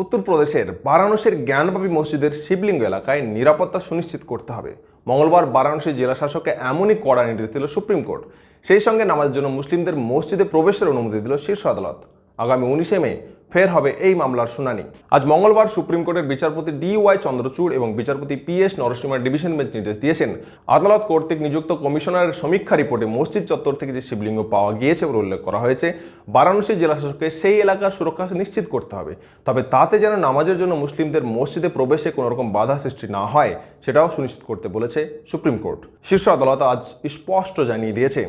উত্তরপ্রদেশের বারাণসীর জ্ঞানবাপী মসজিদের শিবলিঙ্গ এলাকায় নিরাপত্তা সুনিশ্চিত করতে হবে। মঙ্গলবার বারাণসী জেলা শাসককে এমনই কড়া নির্দেশ দিল সুপ্রিম কোর্ট। সেই সঙ্গে নামাজের জন্য মুসলিমদের মসজিদে প্রবেশের অনুমতি দিল শীর্ষ আদালত। আগামী উনিশে মে ফের হবে এই মামলার শুনানি। আজ মঙ্গলবার সুপ্রিম কোর্টের বিচারপতি ডি ওয়াই চন্দ্রচূড় এবং বিচারপতি পি এস নরসিংহার ডিভিশন বেঞ্চ নির্দেশ দিয়েছেন। আদালত কর্তৃক নিযুক্ত কমিশনারের সমীক্ষা রিপোর্টে মসজিদ চত্বর থেকে যে শিবলিঙ্গ পাওয়া গিয়েছে বলে উল্লেখ করা হয়েছে, বারাণসী জেলা শাসককে সেই এলাকার সুরক্ষা নিশ্চিত করতে হবে। তবে তাতে যেন নামাজের জন্য মুসলিমদের মসজিদে প্রবেশে কোনো রকম বাধা সৃষ্টি না হয়, সেটাও সুনিশ্চিত করতে বলেছে সুপ্রিম কোর্ট। শীর্ষ আদালত আজ স্পষ্ট জানিয়ে দিয়েছে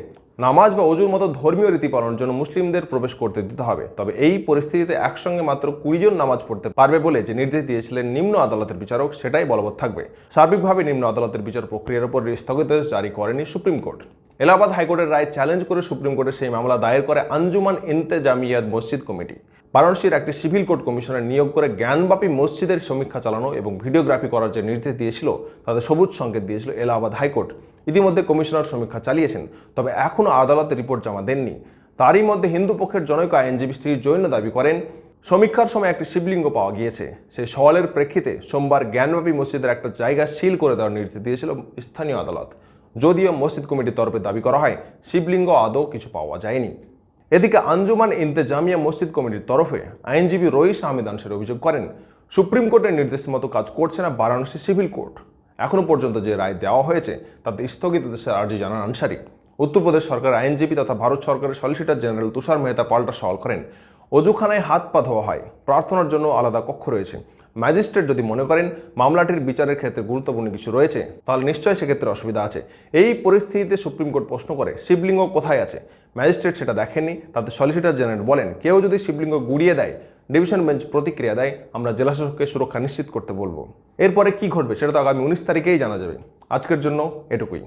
নামাজ বা অজুর মতো ধর্মীয় রীতি পালনের জন্য মুসলিমদের প্রবেশ করতে দিতে হবে। তবে এই পরিস্থিতিতে একসঙ্গে মাত্র কুড়ি জন নামাজ পড়তে পারবে বলে যে নির্দেশ দিয়েছিলেন নিম্ন আদালতের বিচারক, সেটাই বলবৎ থাকবে। সার্বিকভাবে নিম্ন আদালতের বিচার প্রক্রিয়ার উপর স্থগিতাদেশ জারি করেনি সুপ্রিম কোর্ট। এলাহাবাদ হাইকোর্টের রায় চ্যালেঞ্জ করে সুপ্রিম কোর্টে সেই মামলা দায়ের করে আঞ্জুমান ইন্তেজামিয়াত মসজিদ কমিটি। বারাণসীর একটি সিভিল কোর্ট কমিশনার নিয়োগ করে জ্ঞানব্যাপী মসজিদের সমীক্ষা চালানো এবং ভিডিওগ্রাফি করার যে নির্দেশ দিয়েছিল, তাতে সবুজ সংকেত দিয়েছিল এলাহাবাদ হাইকোর্ট। ইতিমধ্যে কমিশনার সমীক্ষা চালিয়েছেন, তবে এখনও আদালতে রিপোর্ট জমা দেননি। তারই মধ্যে হিন্দু পক্ষের জনৈক আইনজীবী শ্রী জৈন দাবি করেন, সমীক্ষার সময় একটি শিবলিঙ্গ পাওয়া গিয়েছে। সেই সওয়ালের প্রেক্ষিতে সোমবার জ্ঞানব্যাপী মসজিদের একটা জায়গা সিল করে দেওয়ার নির্দেশ দিয়েছিল স্থানীয় আদালত। যদিও মসজিদ কমিটির তরফে দাবি করা হয়, শিবলিঙ্গ আদৌ কিছু পাওয়া যায়নি। এদিকে আঞ্জুমান ইন্তেজামিয়া মসজিদ কমিটির তরফে আইনজীবী রইস আহমেদ আনসার অভিযোগ করেন, সুপ্রিম কোর্টের নির্দেশ মতো কাজ করছে না বারাণসী সিভিল কোর্ট। এখনও পর্যন্ত যে রায় দেওয়া হয়েছে, তাতে স্থগিতাদেশের আর্জি জানান আনসারি। উত্তরপ্রদেশ সরকার আইনজীবী তথা ভারত সরকারের সলিসিটর জেনারেল তুষার মেহতা পাল্টা সওয়াল করেন, অজুখানায় হাত পা ধোয়া হয়, প্রার্থনার জন্য আলাদা কক্ষ রয়েছে। ম্যাজিস্ট্রেট যদি মনে করেন মামলাটির বিচারের ক্ষেত্রে গুরুত্বপূর্ণ কিছু রয়েছে, তাহলে নিশ্চয়ই সেক্ষেত্রে অসুবিধা আছে। এই পরিস্থিতিতে সুপ্রিম কোর্ট প্রশ্ন করে, শিবলিঙ্গ কোথায় আছে? ম্যাজিস্ট্রেট সেটা দেখেননি তাতে সলিসিটর জেনারেল বলেন, কেউ যদি শিবলিঙ্গ গুড়িয়ে দেয় ডিভিশন বেঞ্চ প্রতিক্রিয়া দেয়, আমরা জেলাশাসককে সুরক্ষা নিশ্চিত করতে বলব। এরপরে কি ঘটবে সেটা তো আগামী উনিশ তারিখেই জানা যাবে। আজকের জন্য এটুকুই।